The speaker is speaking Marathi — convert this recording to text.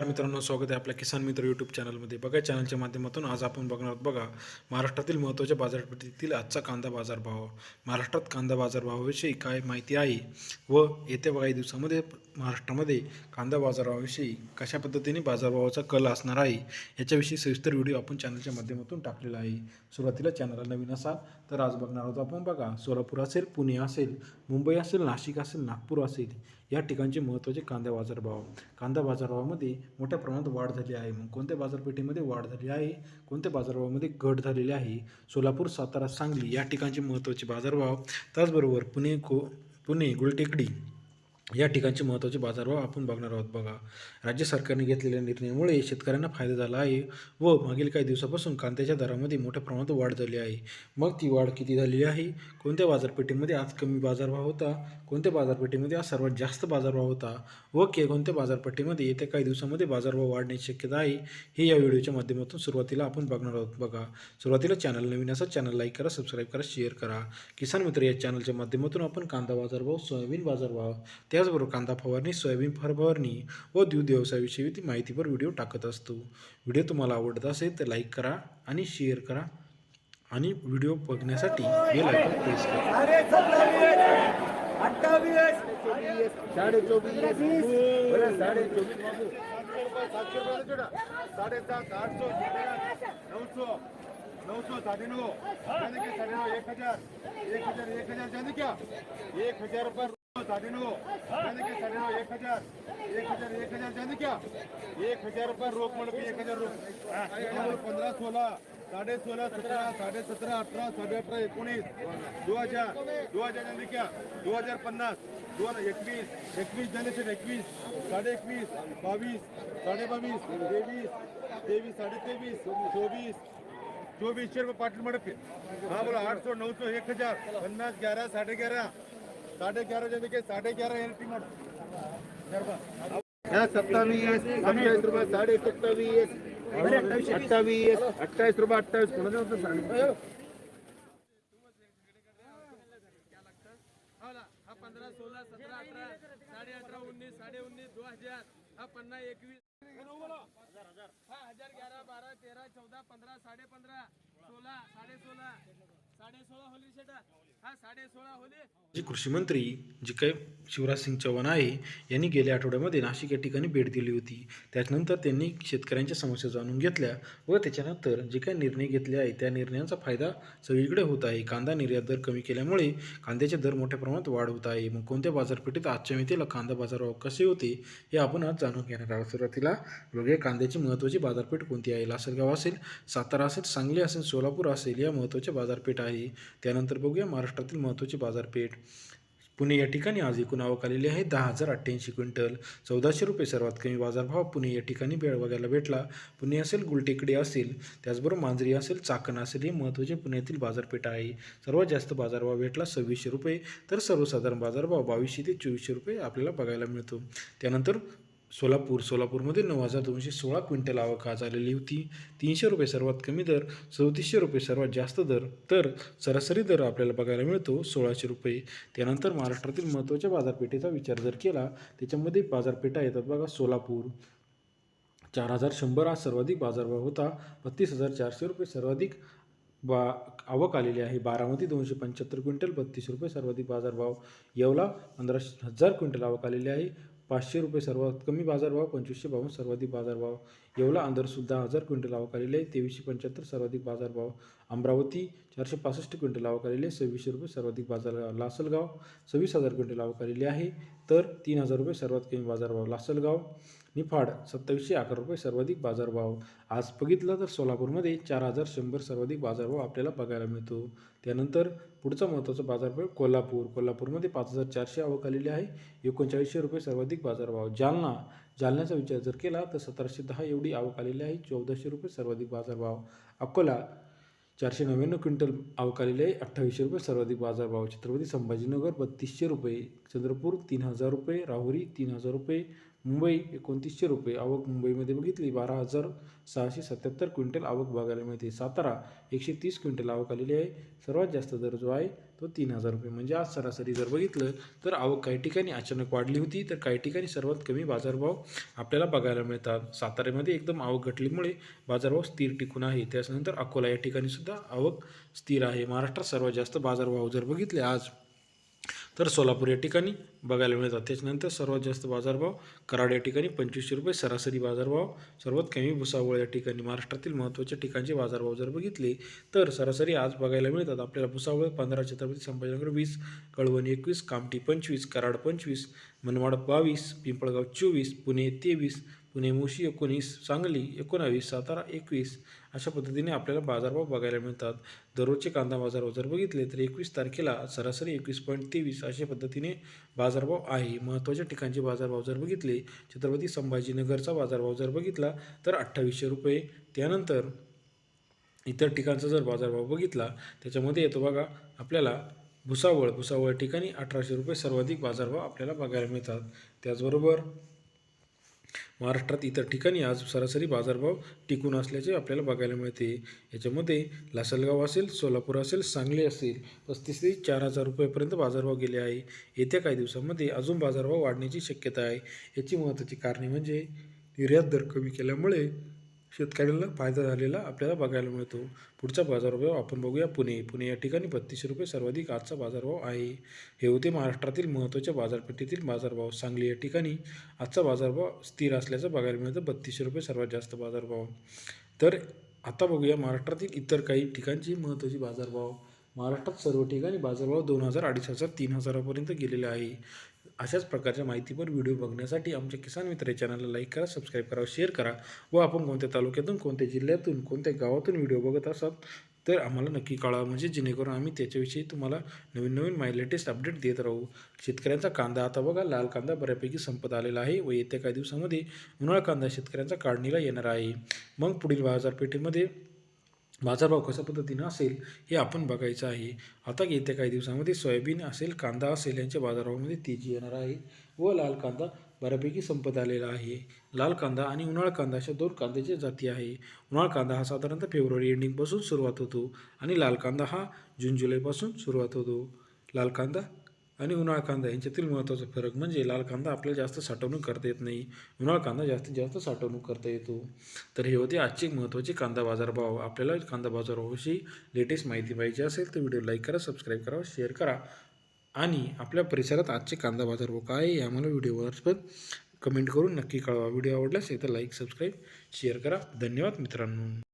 मित्रांनो स्वागत आहे आपल्या किसान मित्र यूट्यूब चॅनलमध्ये बघा चॅनलच्या माध्यमातून आज आपण बघणार आहोत बघा महाराष्ट्रातील महत्त्वाच्या बाजारपेठेतील आजचा कांदा बाजारभाव. महाराष्ट्रात कांदा बाजारभावाविषयी काय माहिती आहे व येत्या काही दिवसामध्ये महाराष्ट्रामध्ये कांदा बाजारभावाविषयी कशा पद्धतीने बाजारभावाचा कल असणार आहे याच्याविषयी सविस्तर व्हिडिओ आपण चॅनलच्या माध्यमातून टाकलेला आहे. सुरुवातीला चॅनलला नवीन असाल तर आज बघणार आहोत आपण बघा सोलापूर असेल पुणे असेल मुंबई असेल नाशिक असेल नागपूर असेल. या ठिकाणचे महत्त्वाचे कांदा बाजारभाव. कांदा बाजारभावामध्ये मोठ्या प्रमाणात वाढ झाली आहे. मग कोणत्या बाजारपेठेमध्ये वाढ झाली आहे? कोणत्या बाजारभावामध्ये घट झालेली आहे? सोलापूर सातारा सांगली या ठिकाणचे महत्त्वाचे बाजारभाव. त्याचबरोबर पुणे को पुणे गुलटेकडी या ठिकाणचे महत्त्वाचे बाजारभाव आपण बघणार आहोत बघा. राज्य सरकारने घेतलेल्या निर्णयामुळे शेतकऱ्यांना फायदा झाला आहे व मागील काही दिवसापासून कांद्याच्या दरामध्ये मोठ्या प्रमाणात वाढ झाली आहे. मग ती वाढ किती झालेली आहे? कोणत्या बाजारपेठेमध्ये आज कमी बाजारभाव होता? कोणत्या बाजारपेठेमध्ये आज सर्वात जास्त बाजारभाव होता? व के कोणत्या बाजारपेठेमध्ये येत्या काही दिवसामध्ये बाजारभाव वाढण्याची शक्यता आहे? हे या व्हिडिओच्या माध्यमातून सुरुवातीला आपण बघणार आहोत. बघा सुरुवातीला चॅनल नवीन असा चॅनल लाईक करा सबस्क्राईब करा शेअर करा. किसान मित्र या चॅनलच्या माध्यमातून आपण कांदा बाजारभाव सोयाबीन बाजारभाव त्याचबरोबर कांदा फवारणी सोयाबीन फवारणी व दूध व्यवसायाविषयी ती माहितीपर व्हिडिओ टाकत असतो. व्हिडिओ तुम्हाला आवडत असेल तर लाईक करा आणि शेअर करा. आणि व्हिडिओ बघण्यासाठी बेल आयकॉन प्रेस करा. अरे सत्तावीस अठ्ठावीस साडे चोवीस बरं, साडे चोवीस सातशे रुपये जोडा साडेसात आठशे नऊशे नऊशे साडे नऊ साडे के साडे नऊ एक हजार एक हजार एक हजार जाने क्या एक हजार रुपये साडे नऊ जाने के साडे नऊ एक हजार एक हजार एक हजार जाने क्या एक हजार रुपये रोख म्हणून एक हजार रोख पंधरा सोळा साडे सोळा सतरा साडे सतरा अठरा साडे अठरा एकोणीस दो हजार दो हजार जाने क्या दो हजार पन्नास दोन एकवीस एकवीस झाले सर एकवीस साडे एकवीस बावीस साडे बावीस तेवीस तेवीस साडे तेवीस चोवीस चोवीसशे रुपये पाटील मडप हा बोला आठ सौ नऊ सौ एक हजार पन्नास ग्यारह साडे ग्यारह साडे ग्यारह जाने के साडे ग्यारह एल टी ह्या सत्तावीस सत्तावीस रुपये साडे सत्तावीस अठ्ठावीस अठ्ठावीस रुपये अठ्ठावीस. कोणाचं होतं हा पंधरा सोळा सतरा अठरा साडे अठरा उन्नीस साडे उन्नीस दो हजार. हा पन्नास एकवीस हा हजार ग्यारह बारा तेरा चौदा पंधरा साडे पंधरा सोळा साडे सोळा जी जे कृषी मंत्री शिवराज सिंग चौहान आहे यांनी गेल्या आठवड्यामध्ये नाशिक या ठिकाणी भेट दिली होती. त्याच्यानंतर त्यांनी शेतकऱ्यांच्या समस्या जाणून घेतल्या व त्याच्यानंतर जे काही निर्णय घेतले आहे त्या निर्णयांचा फायदा सगळीकडे होत आहे. कांदा निर्यात दर कमी केल्यामुळे कांद्याचे दर मोठ्या प्रमाणात वाढ होत आहे. मग कोणत्या बाजारपेठेत आजच्या मितीला कांदा बाजारभाव कसे होते हे आपण आज जाणून घेणार आहोत. सुरुवातीला वेगळ्या कांद्याची महत्त्वाची बाजारपेठ कोणती आहे? लासलगाव असेल सातारा असेल सांगली असेल सोलापूर असेल या महत्त्वाच्या बाजारपेठ आहे. त्यानंतर बघूया महाराष्ट्रातील महत्त्वाची बाजारपेठ. पुणे या ठिकाणी आज एकूण आवक आलेली आहे. दहा हजार अठ्ठ्याऐंशी क्विंटल. चौदाशे रुपये सर्वात कमी बाजारभाव पुणे या ठिकाणी बेळ बघायला भेटला. पुणे असेल गुलटेकडे असेल त्याचबरोबर मांजरी असेल चाकण असेल हे महत्त्वाचे पुण्यातील बाजारपेठ आहे. सर्वात जास्त बाजारभाव भेटला सव्वीसशे रुपये. तर सर्वसाधारण बाजारभाव बावीसशे ते चोवीसशे रुपये आपल्याला बघायला मिळतो. त्यानंतर सोलापूर सोलापूरमध्ये नऊ हजार दोनशे सोळा क्विंटल आवक आज आलेली होती. तीनशे रुपये सर्वात कमी दर चौतीसशे रुपये सर्वात जास्त दर. तर सरासरी दर आपल्याला बघायला मिळतो सोळाशे रुपये. त्यानंतर महाराष्ट्रातील महत्त्वाच्या बाजारपेठेचा विचार जर केला त्याच्यामध्ये बाजारपेठा येतात बघा सोलापूर. चार हजार शंभर हा सर्वाधिक बाजारभाव होता. बत्तीस हजार चारशे रुपये सर्वाधिक बा आवक आलेली आहे. बारामती दोनशे पंच्याहत्तर क्विंटल बत्तीस रुपये सर्वाधिक बाजारभाव. येवला पंधरा हजार क्विंटल आवक आलेली आहे. पाचशे रुपये सर्वात कमी बाजारभाव पंचवीसशे बावन्न सर्वाधिक बाजारभाव. येवला अंदरसुद्धा हजार क्विंटल आवक आहे तेवीसशे पंच्याहत्तर सर्वाधिक बाजारभाव. अमरावती चारशे पासष्ट क्विंटल आवक आहे सव्वीसशे रुपये सर्वाधिक बाजार लासलगाव. सव्वीस हजार क्विंटल आवक आहे तर तीन हजार रुपये सर्वात कमी बाजारभाव लासलगाव. निफाड सत्तावीसशे अकरा रुपये सर्वाधिक बाजारभाव. आज बघितलं तर सोलापूरमध्ये चार हजार शंभर सर्वाधिक बाजारभाव आपल्याला बघायला मिळतो. त्यानंतर पुढचा महत्त्वाचा बाजारभाव कोल्हापूर. कोल्हापूरमध्ये पाच हजार चारशे आवक आलेली आहे. एकोणचाळीसशे रुपये सर्वाधिक बाजारभाव. जालना जालन्याचा विचार जर केला तर सतराशे दहा एवढी आवक आलेली आहे. चौदाशे रुपये सर्वाधिक बाजारभाव. अकोला चारशे नव्याण्णव क्विंटल आवक आलेली आहे. अठ्ठावीसशे रुपये सर्वाधिक बाजारभाव. छत्रपती संभाजीनगर बत्तीसशे रुपये. चंद्रपूर तीन हजार रुपये. राहुरी तीन हजार रुपये. मुंबई एकोणतीसशे रुपये. आवक मुंबईमध्ये बघितली बारा हजार सहाशे सत्याहत्तर क्विंटल आवक बघायला मिळते सातारा एकशे तीस क्विंटल आवक आलेली आहे. सर्वात जास्त दर जो आहे तो तीन हजार रुपये. म्हणजे आज सरासरी जर बघितलं तर आवक काही ठिकाणी अचानक वाढली होती तर काही ठिकाणी सर्वात कमी बाजारभाव आपल्याला बघायला मिळतात. साताऱ्यामध्ये एकदम आवक घटल्यामुळे बाजारभाव स्थिर टिकून आहे. त्याच्यानंतर अकोला या ठिकाणी सुद्धा आवक स्थिर आहे. महाराष्ट्रात सर्वात जास्त बाजारभाव जर बघितले आज तर सोलापूर या ठिकाणी बघायला मिळतात त्याच्यानंतर सर्वात जास्त बाजारभाव कराड या ठिकाणी पंचवीसशे रुपये सरासरी बाजारभाव सर्वात कमी भुसावळ या ठिकाणी महाराष्ट्रातील महत्त्वाच्या ठिकाणचे बाजारभाव जर बघितले तर सरासरी आज बघायला मिळतात. आपल्याला भुसावळ पंधरा छत्रपती संभाजीनगर वीस कळवण एकवीस कामठी पंचवीस कराड पंचवीस मनमाड बावीस पिंपळगाव चोवीस पुणे तेवीस पुणे मुशी एकोणीस सांगली एकोणावीस सातारा एकवीस अशा पद्धतीने आपल्याला बाजारभाव बघायला मिळतात. दररोजचे कांदा बाजारभाव जर बघितले तर एकवीस तारखेला सरासरी एकवीस पॉईंट तेवीस अशा पद्धतीने बाजारभाव आहे. महत्त्वाच्या ठिकाणचे बाजारभाव जर बघितले छत्रपती संभाजीनगरचा बाजारभाव जर बघितला तर अठ्ठावीसशे रुपये. त्यानंतर इतर ठिकाणचा जर बाजारभाव बघितला त्याच्यामध्ये येतो बघा आपल्याला भुसावळ भुसावळ ठिकाणी अठराशे रुपये सर्वाधिक बाजारभाव आपल्याला बघायला मिळतात. त्याचबरोबर महाराष्ट्रात इतर ठिकाणी आज सरासरी बाजारभाव टिकून असल्याचे आपल्याला बघायला मिळते. याच्यामध्ये लासलगाव असेल सोलापूर असेल सांगली असेल पस्तीस ते चार हजार रुपयापर्यंत बाजारभाव गेले आहे. येत्या काही दिवसांमध्ये अजून बाजारभाव वाढण्याची शक्यता आहे. याची महत्त्वाची कारणे म्हणजे निर्यात दर कमी केल्यामुळे शेतकऱ्यांना फायदा झालेला आपल्याला बघायला मिळतो. पुढचा बाजारभाव आपण बघूया पुणे. पुणे या ठिकाणी बत्तीसशे रुपये सर्वाधिक आजचा बाजारभाव आहे. हे होते महाराष्ट्रातील महत्त्वाच्या बाजारपेठेतील बाजारभाव. सांगली या ठिकाणी आजचा बाजारभाव स्थिर असल्याचं बघायला मिळतं. बत्तीसशे रुपये सर्वात जास्त बाजारभाव. तर आता बघूया महाराष्ट्रातील इतर काही ठिकाणची महत्त्वाची बाजारभाव. महाराष्ट्रात सर्व ठिकाणी बाजारभाव दोन हजार अडीच हजार तीन हजारापर्यंत गेलेला आहे. अशाच प्रकारच्या माहितीपर व्हिडिओ बघण्यासाठी आमच्या किसान मित्र चॅनलला लाईक करा सबस्क्राईब करा शेअर करा व आपण कोणत्या तालुक्यातून कोणत्या जिल्ह्यातून कोणत्या गावातून व्हिडिओ बघत असाल तर आम्हाला नक्की कळावं. म्हणजे जेणेकरून आम्ही त्याच्याविषयी तुम्हाला नवीन नवीन माय लेटेस्ट अपडेट देत राहू. शेतकऱ्यांचा कांदा आता बघा लाल कांदा बऱ्यापैकी संपत आलेला आहे व येत्या काही दिवसामध्ये उन्हाळा कांदा शेतकऱ्यांचा काढणीला येणार आहे. मग पुढील बाजारपेठेमध्ये बाजारभाव कशा पद्धतीनं असेल हे आपण बघायचं आहे. आता येत्या काही दिवसामध्ये सोयाबीन असेल कांदा असेल यांच्या बाजारभावामध्ये तेजी येणार आहे व लाल कांदा बऱ्यापैकी संपत आलेला आहे. लाल कांदा आणि उन्हाळ कांदा अशा दोन कांद्याच्या जाती आहे. उन्हाळ कांदा हा साधारणतः फेब्रुवारी एंडिंगपासून सुरुवात होतो आणि लाल कांदा हा जून जुलैपासून सुरुवात होतो. लाल कांदा आणि उन्हाळा कांदा यांच्यातील महत्त्वाचा फरक म्हणजे लाल कांदा आपल्याला जास्त साठवणूक करता येत नाही. उन्हाळा कांदा जास्तीत जास्त साठवणूक करता येतो. तर हे होते आजचे महत्त्वाचे कांदा बाजारभाव. आपल्याला कांदा बाजारभावाविषयी लेटेस्ट माहिती पाहिजे असेल तर व्हिडिओ लाईक करा सबस्क्राईब करा शेअर करा. आणि आपल्या परिसरात आजचे कांदा बाजारभाव काय आहे आम्हाला व्हिडिओवर पण कमेंट करून नक्की कळवा. व्हिडिओ आवडल्यास एकदा लाईक सबस्क्राईब शेअर करा. धन्यवाद मित्रांनो.